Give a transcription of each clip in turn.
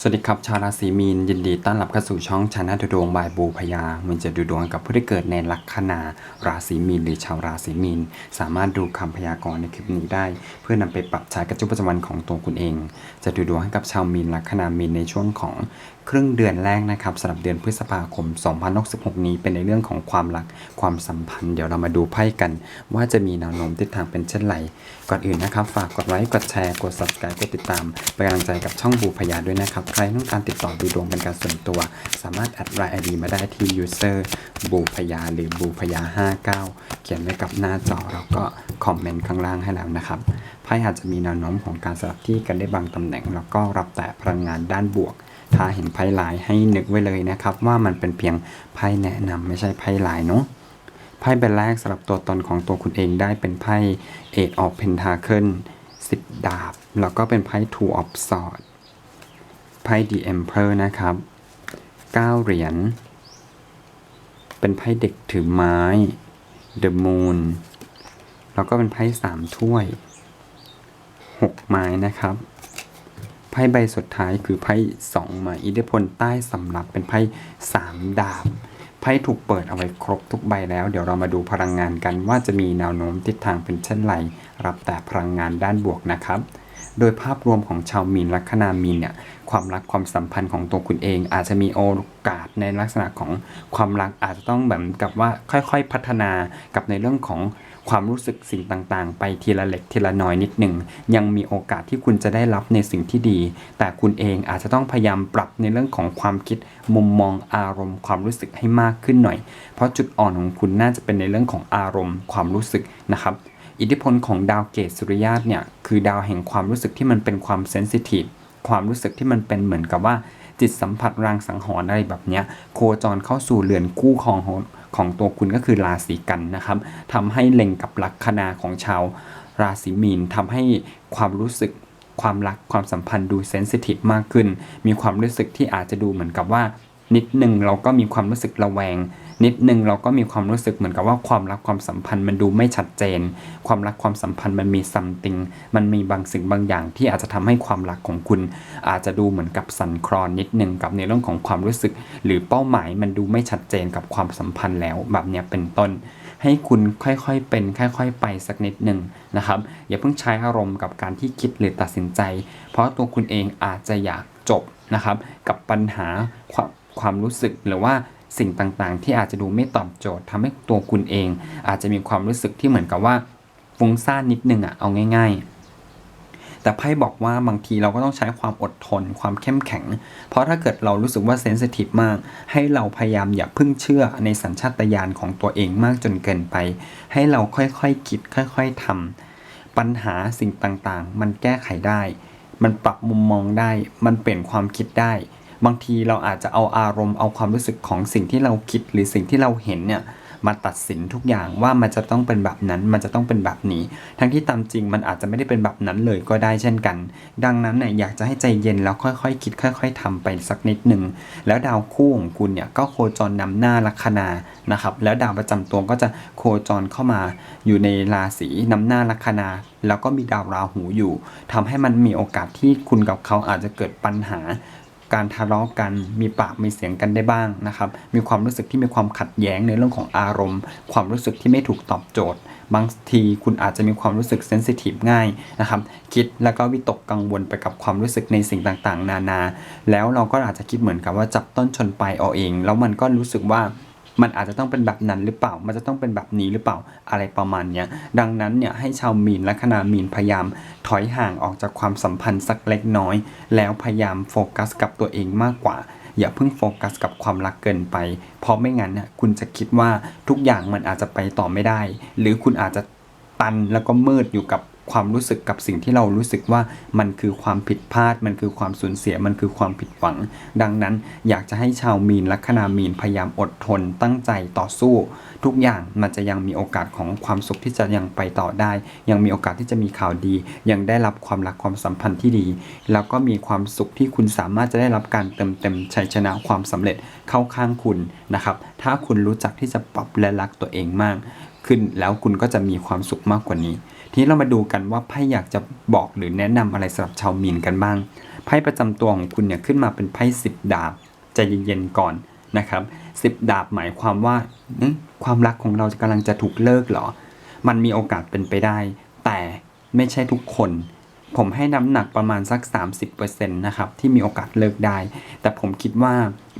สวัสดีครับชาวราศีมีนยินดีต้อนรับเข้าสู่ช่องชาแนลดูดวงบายบูพยามันจะดูดวงกับผู้ที่เกิดในลัคนาราศีมีนหรือชาวราศีมีน สามารถดูคำพยากรณ์ในคลิปนี้ได้ เพื่อนำไปปรับใช้กับชีวิตประจำวันของตัวคุณเอง จะดูดวงให้กับชาวมีนลัคนามีนในช่วงของครึ่งเดือนแรกนะครับสำหรับเดือนพฤษภาคม 2066 นี้เป็นในเรื่องของความรักความสัมพันธ์ เดี๋ยวเรามาดูไพ่กัน ว่าจะมีแนวโน้มทิศทางเป็นเช่นไร ก่อนอื่นนะครับ ฝากกดไลค์กดแชร์กด subscribe กดติดตามเป็นกำลังใจกับช่องบูพยาด้วยนะครับ ใครต้องการติดต่อดูดวงเป็นการส่วนตัว สามารถแอดไลน์ ID มาได้ที่ user บูพยาหรือบูพยา59 เขียนไว้กับหน้าจอแล้วก็คอมเมนต์ข้างล่างให้แล้วนะครับไพ่อาจจะมีแนวโน้มของการสลับที่กันได้บางตำแหน่ง แล้วก็รับแต่พลังงานด้านบวก ถ้าเห็นไพ่หลายให้นึกไว้เลยนะครับว่ามันเป็นเพียงไพ่แนะนำไม่ใช่ไพ่หลายเนาะไพ่ใบแรกสำหรับตัวตนของตัวคุณเองได้เป็นไพ่ Eight of Pentacle 10 ดาบ แล้วก็เป็นไพ่ Two of Swords ไพ่ The Emperor นะครับ 9 เหรียญ เป็นไพ่เด็กถือไม้ The Moon แล้วก็เป็นไพ่ 3 ถ้วย 6 ไม้นะครับ ไพ่ใบสุดท้ายคือไพ่สองมาอิทธิพลใต้สำรับเป็นไพ่สามดาบไพ่ถูกเปิดเอาไว้ครบทุกใบแล้ว เดี๋ยวเรามาดูพลังงานกันว่าจะมีแนวโน้มทิศทางเป็นเช่นไร รับแต่พลังงานด้านบวกนะครับ โดยภาพรวมของชาวมีนลัคนามีนเนี่ยความรักความสัมพันธ์ของตัวคุณเอง อาจจะมีโอกาสในลักษณะของความรักอาจจะต้องแบบกับว่าค่อยๆพัฒนากับในเรื่องของความรู้สึกสิ่งต่างๆ ไปทีละเล็กทีละน้อยนิดหนึ่งยังมีโอกาสที่คุณจะได้รับในสิ่งที่ดี แต่คุณเองอาจจะต้องพยายามปรับในเรื่องของความคิดมุมมองอารมณ์ ความรู้สึกให้มากขึ้นหน่อย เพราะจุดอ่อนของคุณน่าจะเป็นในเรื่องของอารมณ์ ความรู้สึกนะครับ อิทธิพลของดาวเกตสุริยาตเนี่ยคือดาวแห่งความรู้สึกที่มันเป็นความเซนซิทีฟความรู้สึกที่มันเป็นเหมือนกับว่าจิตสัมผัสรางสังหรณ์อะไรแบบเนี้ยโคจรเข้าสู่เรือนคู่ของของตัวคุณก็คือราศีกันนะครับทำให้เล็งกับลัคนาของชาวราศีมีนทำให้ความรู้สึกความรักความสัมพันธ์ดูเซนซิทีฟมากขึ้น มีความรู้สึกที่อาจจะดูเหมือนกับว่า นิดหนึ่งเราก็มีความรู้สึกระแวง นิดหนึ่งเราก็มีความรู้สึกเหมือนกับว่าความรักความสัมพันธ์มันดูไม่ชัดเจน ความรักความสัมพันธ์มันมีซัมติงมันมีบางสิ่งบางอย่างที่อาจจะทำให้ความรักของคุณ อาจจะดูเหมือนกับสั่นคลอนนิดหนึ่งกับในเรื่องของความรู้สึก หรือเป้าหมายมันดูไม่ชัดเจนกับความสัมพันธ์แล้วแบบเนี้ยเป็นต้น ให้คุณค่อยๆเป็น ค่อยๆ ไปสักนิดหนึ่งนะครับอย่าเพิ่งใช้อารมณ์กับการที่คิดหรือตัดสินใจ เพราะตัวคุณเองอาจจะอยากจบนะครับกับปัญหาความความรู้สึกหรือว่า สิ่งต่างๆ ที่อาจจะดูไม่ตอบโจทย์ทำให้ตัวคุณเอง อาจจะมีความรู้สึกที่เหมือนกับว่าฟุ้งซ่านนิดนึงอะเอาง่าย ๆ แต่ไพ่บอกว่าบางทีเราก็ต้องใช้ความอดทน ความเข้มแข็ง เพราะถ้าเกิดเรารู้สึกว่าเซนซิทีฟมาก ให้เราพยายามอย่าพึ่งเชื่อในสัญชาตญาณของตัวเองมากจนเกินไป ให้เราค่อยๆคคิด ค่อย ๆทำปัญหาสิ่งต่างๆ มันแก้ไขได้ มันปรับมุมมองได้ มันเปลี่ยนความคิดได้ บางทีเราอาจจะเอาอารมณ์เอาความรู้สึกของสิ่งที่เราคิดหรือสิ่งที่เราเห็นเนี่ยมาตัดสินทุกอย่างว่ามันจะต้องเป็นแบบนั้น มันจะต้องเป็นแบบนี้ ทั้งที่ตามจริงมันอาจจะไม่ได้เป็นแบบนั้นเลยก็ได้เช่นกัน ดังนั้นเนี่ยอยากจะให้ใจเย็นแล้วค่อยๆคิด ค่อย ๆทำไปสักนิดหนึ่งแล้วดาวคู่ของคุณเนี่ยก็โคจรนำหน้าลัคนานะครับ แล้วดาวประจำตัวก็จะโคจรเข้ามาอยู่ในราศีนำหน้าลัคนา แล้วก็มีดาวราหูอยู่ทำให้มันมีโอกาสที่คุณกับเขาอาจจะเกิดปัญหา การทะเลาะกัน มีปากมีเสียงกันได้บ้างนะครับ มีความรู้สึกที่มีความขัดแย้งในเรื่องของอารมณ์ ความรู้สึกที่ไม่ถูกตอบโจทย์ บางทีคุณอาจจะมีความรู้สึกเซนซิทีฟง่ายนะครับ คิดแล้วก็วิตกกังวลไปกับความรู้สึกในสิ่งต่างๆ นานา แล้วเราก็อาจจะคิดเหมือนกับว่าจับต้นชนปลายเอาเอง แล้วมันก็รู้สึกว่า มันอาจจะต้องเป็นแบบนั้นหรือเปล่า มันจะต้องเป็นแบบนี้หรือเปล่าอะไรประมาณเนี้ยดังนั้นเนี่ยให้ชาวมีนและคณามีนพยายาม ถอยห่างออกจากความสัมพันธ์สักเล็กน้อย แล้วพยายามโฟกัสกับตัวเองมากกว่าอย่าเพิ่งโฟกัสกับความรักเกินไป เพราะไม่งั้นเนี่ยคุณจะคิดว่าทุกอย่างมันอาจจะไปต่อไม่ได้ หรือคุณอาจจะตันแล้วก็มืดอยู่กับ ความรู้สึกกับสิ่งที่เรารู้สึกว่ามันคือความผิดพลาด มันคือความสูญเสียมันคือความผิดหวัง ดังนั้นอยากจะให้ชาวมีนลัคนามีนพยายามอดทน ตั้งใจต่อสู้ ทุกอย่างมันจะยังมีโอกาสของความสุขที่จะยังไปต่อได้ ยังมีโอกาสที่จะมีข่าวดี ยังได้รับความรักความสัมพันธ์ที่ดี แล้วก็มีความสุขที่คุณสามารถจะได้รับการเติมเต็มชัยชนะความสำเร็จเข้าข้างคุณนะครับถ้าคุณรู้จักที่จะปรับและรักตัวเองมาก ขึ้นแล้วคุณก็จะมีความสุขมากกว่านี้ ทีนี้เรามาดูกันว่าไพ่อยากจะบอกหรือแนะนำอะไรสำหรับชาวมีนกันบ้าง ไพ่ประจำตัวของคุณเนี่ยขึ้นมาเป็นไพ่สิบดาบใจเย็นๆก่อนนะครับสิบดาบหมายความว่าความรักของเรากำลังจะถูกเลิกหรอ มันมีโอกาสเป็นไปได้ แต่ไม่ใช่ทุกคน ผมให้น้ำหนักประมาณสัก 30%นะครับที่มีโอกาสเลิกได้ แต่ผมคิดว่า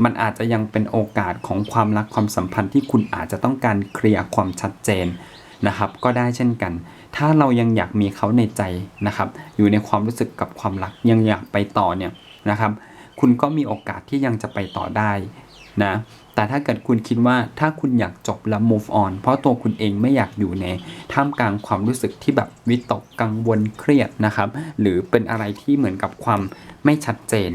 มันอาจจะยังเป็นโอกาสของความรักความสัมพันธ์ที่คุณอาจจะต้องการเคลียร์ความชัดเจนนะครับ ก็ได้เช่นกัน ถ้าเรายังอยากมีเขาในใจนะครับ อยู่ในความรู้สึกกับความรักยังอยากไปต่อเนี่ยนะครับ คุณก็มีโอกาสที่ยังจะไปต่อได้นะแต่ถ้าเกิดคุณคิดว่าถ้าคุณอยากจบแล้ว move on เพราะตัวคุณเองไม่อยากอยู่ในท่ามกลางความรู้สึกที่แบบวิตกกังวลเครียดนะครับ หรือเป็นอะไรที่เหมือนกับความไม่ชัดเจน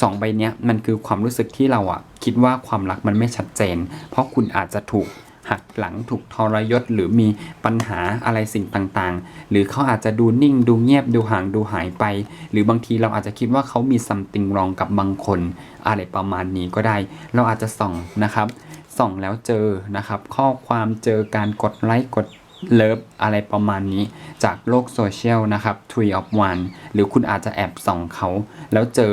สองใบเนี้ยมันคือความรู้สึกที่เราอะคิดว่าความรักมันไม่ชัดเจน เพราะคุณอาจจะถูก หักหลังถูกทรยศหรือมีปัญหาอะไรสิ่งต่างๆ หรือเขาอาจจะดูนิ่งดูเงียบดูห่างดูหายไป หรือบางทีเราอาจจะคิดว่าเขามีซัมติงรองกับบางคน อะไรประมาณนี้ก็ได้ เราอาจจะส่องนะครับ ส่องแล้วเจอนะครับ ข้อความเจอการกดไลค์กดเลิฟอะไรประมาณนี้จากโลกโซเชียลนะครับ Tree of One หรือคุณอาจจะแอบส่องเขา แล้วเจอ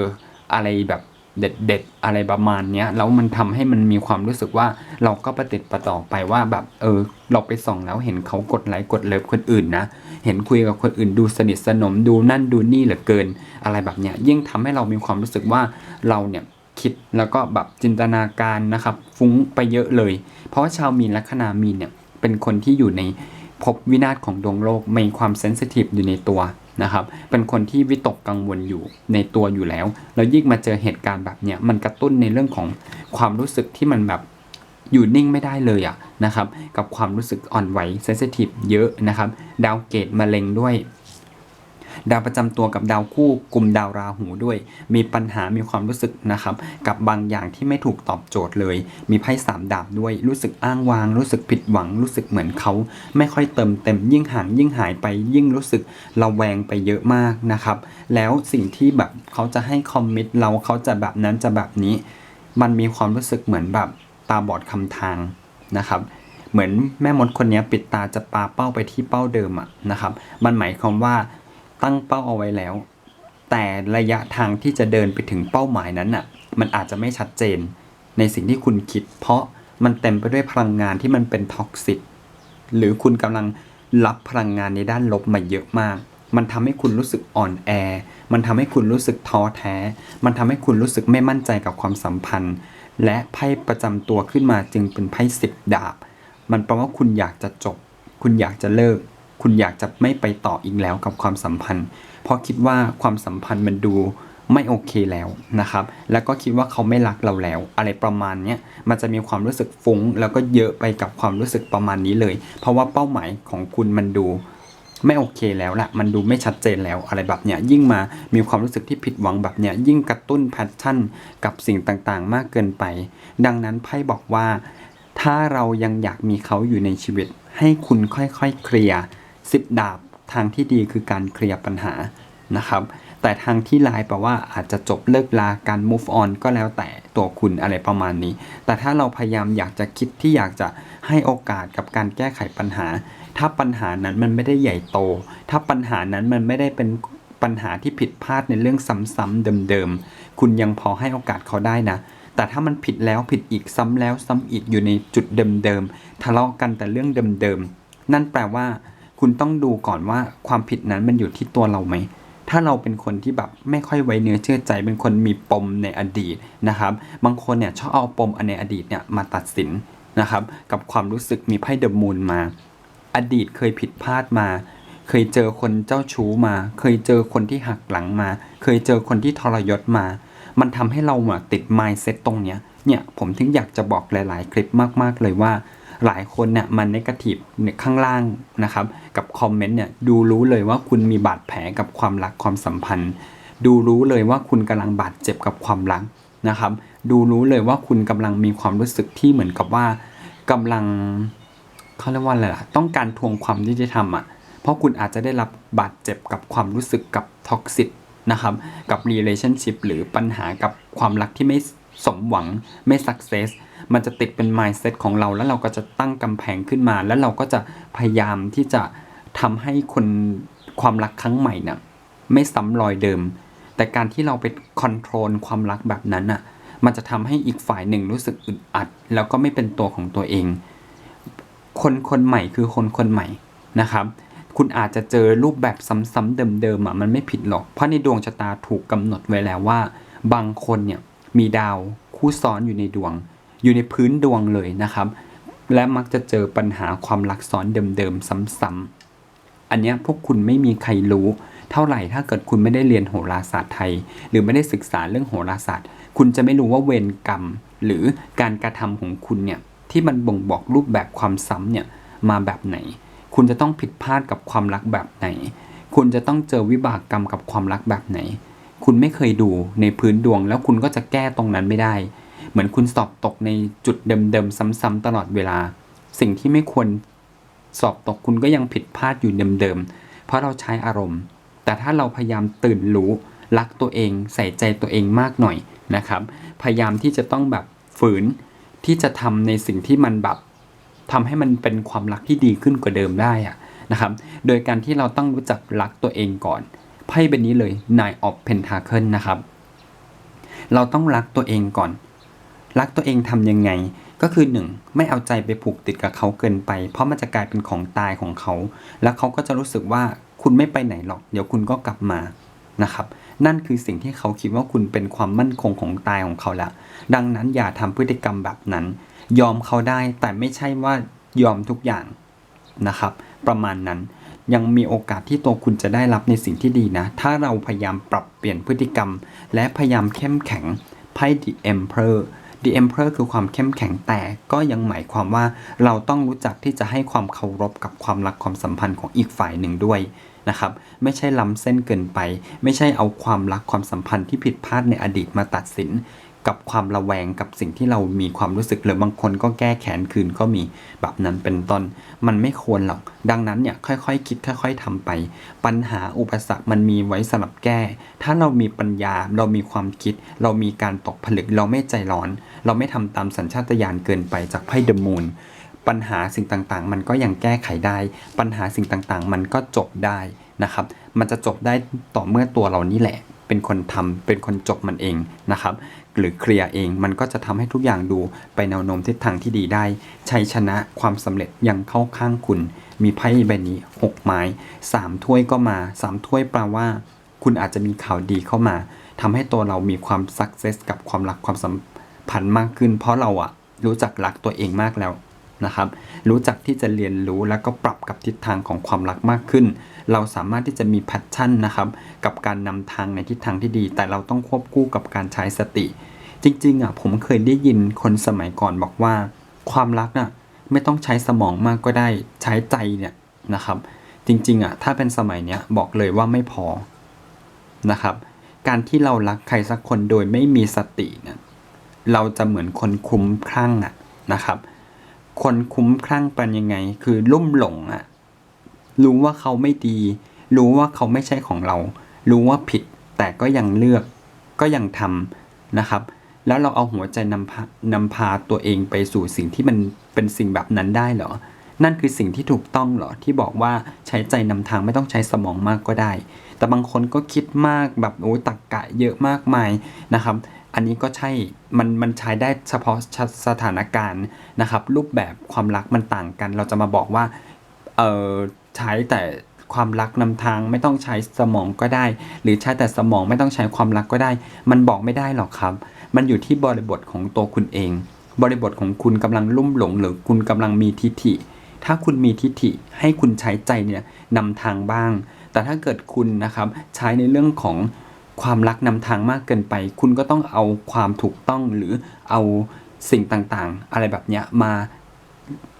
อะไรแบบ เด็ดๆอะไรประมาณเนี้ยแล้วมันทำให้มันมีความรู้สึกว่าเราก็ประติดประต่อไปว่าแบบเออ เราไปส่องแล้วเห็นเขากดไลค์กดเลิฟคนอื่นนะ เห็นคุยกับคนอื่นดูสนิทสนมดูนั่นดูนี่เหลือเกิน อะไรแบบเนี้ยยิ่งทำให้เรามีความรู้สึกว่าเราเนี่ยคิดแล้วก็แบบจินตนาการนะครับ ฟุ้งไปเยอะเลย เพราะว่าชาวมีนลัคนามีนเนี่ยเป็นคนที่อยู่ในภพวินาศของดวงโลกมีความเซนซิทีฟอยู่ในตัว นะครับ เป็นคนที่วิตกกังวลอยู่ในตัวอยู่แล้ว แล้วยิ่งมาเจอเหตุการณ์แบบเนี้ยมันกระตุ้นในเรื่องของความรู้สึกที่มันแบบอยู่นิ่งไม่ได้เลยอะนะครับ กับความรู้สึกอ่อนไหวเซนซิทีฟเยอะนะครับ ดาวเกตมะเร็งด้วย ดาวประจำตัวกับดาวคู่กลุ่มดาวราหูด้วย มีปัญหามีความรู้สึกนะครับ กับบางอย่างที่ไม่ถูกตอบโจทย์เลย มีไพ่สามดาบด้วย รู้สึกอ้างวาง รู้สึกผิดหวัง รู้สึกเหมือนเขา ไม่ค่อยเติมเต็มยิ่งห่างยิ่งหายไป ยิ่งรู้สึกระแวงไปเยอะมากนะครับ แล้วสิ่งที่แบบเขาจะให้คอมมิตเราเขาจะแบบนั้นจะแบบนี้ มันมีความรู้สึกเหมือนแบบตาบอดคำทางนะครับเหมือนแม่มดคนนี้ปิดตาจะปาเป้าไปที่เป้าเดิมอะนะครับ มันหมายความว่า ตั้งเป้าเอาไว้แล้ว แต่ระยะทางที่จะเดินไปถึงเป้าหมายนั้นน่ะ มันอาจจะไม่ชัดเจน ในสิ่งที่คุณคิด เพราะมันเต็มไปด้วยพลังงานที่มันเป็นท็อกซิตหรือคุณกำลังรับพลังงานในด้านลบมาเยอะมาก มันทำให้คุณรู้สึกอ่อนแอ มันทำให้คุณรู้สึกท้อแท้ มันทำให้คุณรู้สึกไม่มั่นใจกับความสัมพันธ์ และไพ่ประจำตัวขึ้นมาจึงเป็นไพ่สิบดาบ มันแปลว่าคุณอยากจะจบ คุณอยากจะเลิก คุณอยากจะไม่ไปต่ออีกแล้วกับความสัมพันธ์ เพราะคิดว่าความสัมพันธ์มันดูไม่โอเคแล้วนะครับ แล้วก็คิดว่าเขาไม่รักเราแล้ว อะไรประมาณนี้มันจะมีความรู้สึกฟุ้ง แล้วก็เยอะไปกับความรู้สึกประมาณนี้เลย เพราะว่าเป้าหมายของคุณมันดูไม่โอเคแล้วละมันดูไม่ชัดเจนแล้วอะไรแบบเนี้ย ยิ่งมามีความรู้สึกที่ผิดหวังแบบเนี้ย ยิ่งกระตุ้นแพชชั่นกับสิ่งต่างๆ มากเกินไป ดังนั้นไพ่บอกว่า ถ้าเรายังอยากมีเขาอยู่ในชีวิต ให้คุณค่อยๆเคลียร์ สิบดาบ ทางที่ดีคือการเคลียร์ปัญหานะครับ แต่ทางที่ลายแปลว่าอาจจะจบเลิกลาการ move on ก็แล้วแต่ตัวคุณอะไรประมาณนี้ แต่ถ้าเราพยายามอยากจะคิดที่อยากจะให้โอกาสกับการแก้ไขปัญหา ถ้าปัญหานั้นมันไม่ได้ใหญ่โต ถ้าปัญหานั้นมันไม่ได้เป็นปัญหาที่ผิดพลาดในเรื่องซ้ำๆเดิมๆ คุณยังพอให้โอกาสเขาได้นะ แต่ถ้ามันผิดแล้วผิดอีกซ้ำแล้วซ้ำอีกอยู่ในจุดเดิมๆ ทะเลาะกันแต่เรื่องเดิมๆ นั่นแปลว่า คุณต้องดูก่อนว่าความผิดนั้นมันอยู่ที่ตัวเราไหม ถ้าเราเป็นคนที่แบบไม่ค่อยไว้เนื้อเชื่อใจ เป็นคนมีปมในอดีตนะครับ บางคนเนี่ยชอบเอาปมในอดีตเนี่ยมาตัดสินนะครับ กับความรู้สึกมีไพ่เดอะมูนมา อดีตเคยผิดพลาดมา เคยเจอคนเจ้าชู้มา เคยเจอคนที่หักหลังมา เคยเจอคนที่ทรยศมา มันทำให้เราติด mindset ตรงเนี้ยเนี่ยผมถึงอยากจะบอกหลาย ๆ คลิปมาก ๆ เลยว่า หลายคนเนี่ยมันนกาทีฟเนี่ยข้างล่างนะครับ กับคอมเมนต์เนี่ยดูรู้เลยว่าคุณมีบาดแผลกับความรักความสัมพันธ์ ดูรู้เลยว่าคุณกำลังบาดเจ็บกับความรักนะครับ ดูรู้เลยว่าคุณกำลังมีความรู้สึกที่เหมือนกับว่ากำลังเขาเรียกว่าอะไรล่ะต้องการทวงความยุติธรรมอะเพราะคุณอาจจะได้รับบาดเจ็บกับความรู้สึกกับท็อกซิ c นะครับกับ relationship หรือปัญหากับความรักที่ไม่ สมหวังไม่ success มันจะติดเป็น mindset ของเราแล้วเราก็จะตั้งกำแพงขึ้นมา แล้วเราก็จะพยายามที่จะทำให้คนความรักครั้งใหม่น่ะไม่ซ้ำรอยเดิม แต่การที่เราไปคอนโทรลความรักแบบนั้นอะ มันจะทำให้อีกฝ่ายหนึ่งรู้สึกอึดอัด แล้วก็ไม่เป็นตัวของตัวเอง คนคนใหม่คือคนคนใหม่นะครับ คุณอาจจะเจอรูปแบบซ้ำๆเดิมๆอะมันไม่ผิดหรอก เพราะในดวงชะตาถูกกำหนดไว้แล้วว่า บางคนเนี่ย มีดาวคู่ซ้อนอยู่ในดวง อยู่ในพื้นดวงเลยนะครับ และมักจะเจอปัญหาความรักซ้อนเดิมๆซ้ำๆอันเนี้ยพวกคุณไม่มีใครรู้ เท่าไหร่ถ้าเกิดคุณไม่ได้เรียนโหราศาสตร์ไทย หรือไม่ได้ศึกษาเรื่องโหราศาสตร์ คุณจะไม่รู้ว่าเวรกรรม หรือการกระทำของคุณเนี่ยที่มันบ่งบอกรูปแบบความซ้ำเนี่ยมาแบบไหน คุณจะต้องผิดพลาดกับความรักแบบไหน คุณจะต้องเจอวิบากกรรมกับความรักแบบไหน คุณไม่เคยดูในพื้นดวง แล้วคุณก็จะแก้ตรงนั้นไม่ได้ เหมือนคุณสอบตกในจุดเดิมๆซ้ำๆตลอดเวลา สิ่งที่ไม่ควรสอบตกคุณก็ยังผิดพลาดอยู่เดิมๆเพราะเราใช้อารมณ์ แต่ถ้าเราพยายามตื่นรู้รักตัวเอง ใส่ใจตัวเองมากหน่อยนะครับ พยายามที่จะต้องแบบฝืนที่จะทำในสิ่งที่มันแบบทำให้มันเป็นความรักที่ดีขึ้นกว่าเดิมได้อะนะครับ โดยการที่เราต้องรู้จักรักตัวเองก่อน ไพ่ใบนี้เลย Nine of Pentacle นะครับ เราต้องรักตัวเองก่อน รักตัวเองทำยังไง ก็คือหนึ่งไม่เอาใจไปผูกติดกับเขาเกินไป เพราะมันจะกลายเป็นของตายของเขา แล้วเขาก็จะรู้สึกว่าคุณไม่ไปไหนหรอก เดี๋ยวคุณก็กลับมานะครับนั่นคือสิ่งที่เขาคิดว่าคุณเป็นความมั่นคงของตายของเขาละ ดังนั้นอย่าทำพฤติกรรมแบบนั้น ยอมเขาได้แต่ไม่ใช่ว่ายอมทุกอย่างนะครับ ประมาณนั้น ยังมีโอกาสที่ตัวคุณจะได้รับในสิ่งที่ดีนะ ถ้าเราพยายามปรับเปลี่ยนพฤติกรรม และพยายามเข้มแข็งไพ่ The Emperor The Emperor คือความเข้มแข็งแต่ก็ยังหมายความว่าเราต้องรู้จักที่จะให้ความเคารพกับความรักความสัมพันธ์ของอีกฝ่ายหนึ่งด้วยนะครับไม่ใช่ล้ำเส้นเกินไป ไม่ใช่เอาความรักความสัมพันธ์ที่ผิดพลาดในอดีตมาตัดสิน กับความระแวงกับสิ่งที่เรามีความรู้สึกหรือบางคนก็แก้แค้นคืนก็มีแบบนั้นเป็นต้น มันไม่ควรหรอก ดังนั้นเนี่ยค่อยๆคิดค่อย ๆทำไป ปัญหาอุปสรรคมันมีไว้สำหรับแก้ ถ้าเรามีปัญญาเรามีความคิด เรามีการตกผลึกเราไม่ใจร้อน เราไม่ทำตามสัญชาตญาณเกินไปจากไพ่เดมูนปัญหาสิ่งต่างๆ มันก็ยังแก้ไขได้ ปัญหาสิ่งต่างๆ มันก็จบได้นะครับ มันจะจบได้ต่อเมื่อตัวเรานี่แหละ เป็นคนทำเป็นคนจบมันเองนะครับ หรือเคลียร์เอง มันก็จะทำให้ทุกอย่างดูไปแนวโน้มทิศทางที่ดีได้ ชัยชนะความสำเร็จยังเข้าข้างคุณ มีไพ่ใบนี้ 6 ไม้ 3 ถ้วยก็มา 3 ถ้วยแปลว่า คุณอาจจะมีข่าวดีเข้ามาทำให้ตัวเรามีความสักเซสกับความรักความสัมพันธ์มากขึ้น เพราะเราอะรู้จักรักตัวเองมากแล้วนะครับ รู้จักที่จะเรียนรู้แล้วก็ปรับกับทิศทางของความรักมากขึ้น เราสามารถที่จะมีแพชชั่นนะครับ กับการนำทางในทิศทางที่ดี แต่เราต้องควบคู่กับการใช้สติ จริงๆอะผมเคยได้ยินคนสมัยก่อนบอกว่า ความรักน่ะไม่ต้องใช้สมองมากก็ได้ใช้ใจเนี่ยนะครับ จริงๆอะถ้าเป็นสมัยเนี้ยบอกเลยว่าไม่พอนะครับ การที่เรารักใครสักคนโดยไม่มีสติเนี่ยเราจะเหมือนคนคุ้มคลั่งอะนะครับ คนคุ้มคลั่งเป็นยังไง คือลุ่มหลงอะรู้ว่าเขาไม่ดี รู้ว่าเขาไม่ใช่ของเรา รู้ว่าผิดแต่ก็ยังเลือกก็ยังทำนะครับ แล้วเราเอาหัวใจนำพานำพาตัวเองไปสู่สิ่งที่มันเป็นสิ่งแบบนั้นได้เหรอ นั่นคือสิ่งที่ถูกต้องเหรอ ที่บอกว่าใช้ใจนำทางไม่ต้องใช้สมองมากก็ได้ แต่บางคนก็คิดมากแบบโอ้ยตักกะเยอะมากมายนะครับ อันนี้ก็ใช่ มันมันใช้ได้เฉพาะสถานการณ์นะครับ รูปแบบความรักมันต่างกัน เราจะมาบอกว่า เออใช้แต่ความรักนำทางไม่ต้องใช้สมองก็ได้ หรือใช้แต่สมองไม่ต้องใช้ความรักก็ได้ มันบอกไม่ได้หรอกครับ มันอยู่ที่บริบทของตัวคุณเอง บริบทของคุณกำลังลุ่มหลงหรือคุณกำลังมีทิฐิ ถ้าคุณมีทิฐิให้คุณใช้ใจเนี่ยนำทางบ้าง แต่ถ้าเกิดคุณนะครับใช้ในเรื่องของความรักนำทางมากเกินไป คุณก็ต้องเอาความถูกต้องหรือเอาสิ่งต่างๆ อะไรแบบเนี้ยมา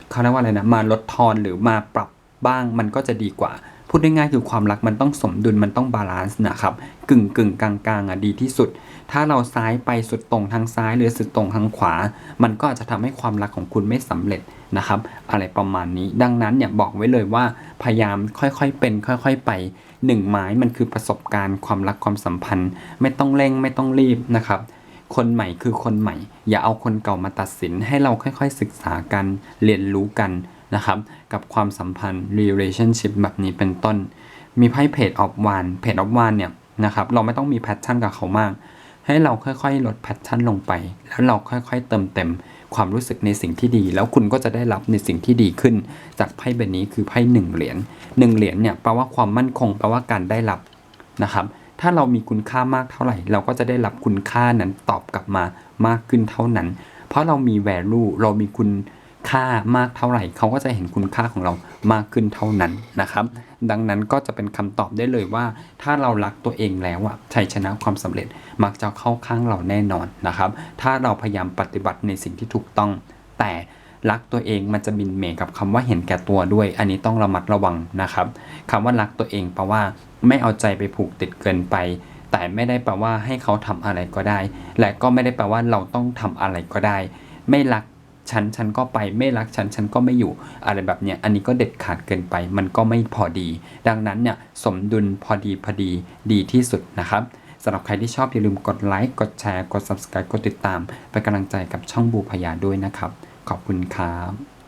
เขาเรียกว่าอะไรนะมาลดทอนหรือมาปรับบ้างมันก็จะดีกว่า พูดง่ายๆคือความรักมันต้องสมดุลมันต้องบาลานซ์นะครับกึ่งกึ่งกลางๆอะดีที่สุด ถ้าเราซ้ายไปสุดตรงทางซ้ายหรือสุดตรงทางขวา มันก็อาจจะทำให้ความรักของคุณไม่สำเร็จนะครับ อะไรประมาณนี้ ดังนั้นเนี่ยบอกไว้เลยว่าพยายามค่อยๆเป็น ค่อย ๆ ไปหนึ่งไม้มันคือประสบการณ์ความรักความสัมพันธ์ ไม่ต้องเร่งไม่ต้องรีบนะครับคนใหม่คือคนใหม่ อย่าเอาคนเก่ามาตัดสินให้เราค่อยๆศึกษากันเรียนรู้กัน นะครับ กับความสัมพันธ์ relationship แบบนี้เป็นต้น มีไพ่เพจออฟวานเพจออฟวานเนี่ยนะครับ เราไม่ต้องมีแพชชั่นกับเขามาก ให้เราค่อยๆ ลดแพชชั่นลงไป แล้วเราค่อยๆ เติมเต็มความรู้สึกในสิ่งที่ดี แล้วคุณก็จะได้รับในสิ่งที่ดีขึ้น จากไพ่ใบนี้คือไพ่หนึ่งเหรียญหนึ่งเหรียญเนี่ยแปลว่าความมั่นคงแปลว่าการได้รับนะครับ ถ้าเรามีคุณค่ามากเท่าไหร่ เราก็จะได้รับคุณค่านั้นตอบกลับมามากขึ้นเท่านั้น เพราะเรามี value เรามีคุณ ค่ามากเท่าไหร่ เขาก็จะเห็นคุณค่าของเรามากขึ้นเท่านั้นนะครับ ดังนั้นก็จะเป็นคำตอบได้เลยว่า ถ้าเรารักตัวเองแล้วอะชัยชนะความสำเร็จมักจะเข้าข้างเราแน่นอนนะครับ ถ้าเราพยายามปฏิบัติในสิ่งที่ถูกต้อง แต่รักตัวเองมันจะมินเมกับคำว่าเห็นแก่ตัวด้วย อันนี้ต้องระมัดระวังนะครับคำว่ารักตัวเองแปลว่าไม่เอาใจไปผูกติดเกินไป แต่ไม่ได้แปลว่าให้เขาทำอะไรก็ได้ และก็ไม่ได้แปลว่าเราต้องทำอะไรก็ได้ ไม่รัก ฉันฉันก็ไปไม่รักฉันฉันก็ไม่อยู่อะไรแบบเนี้ยอันนี้ก็เด็ดขาดเกินไป มันก็ไม่พอดี ดังนั้นเนี่ยสมดุลพอดีพอดีดีที่สุดนะครับสำหรับใครที่ชอบอย่าลืมกดไลค์กดแชร์กด subscribe กดติดตามเป็นกำลังใจกับช่องบูพยาด้วยนะครับ ขอบคุณครับ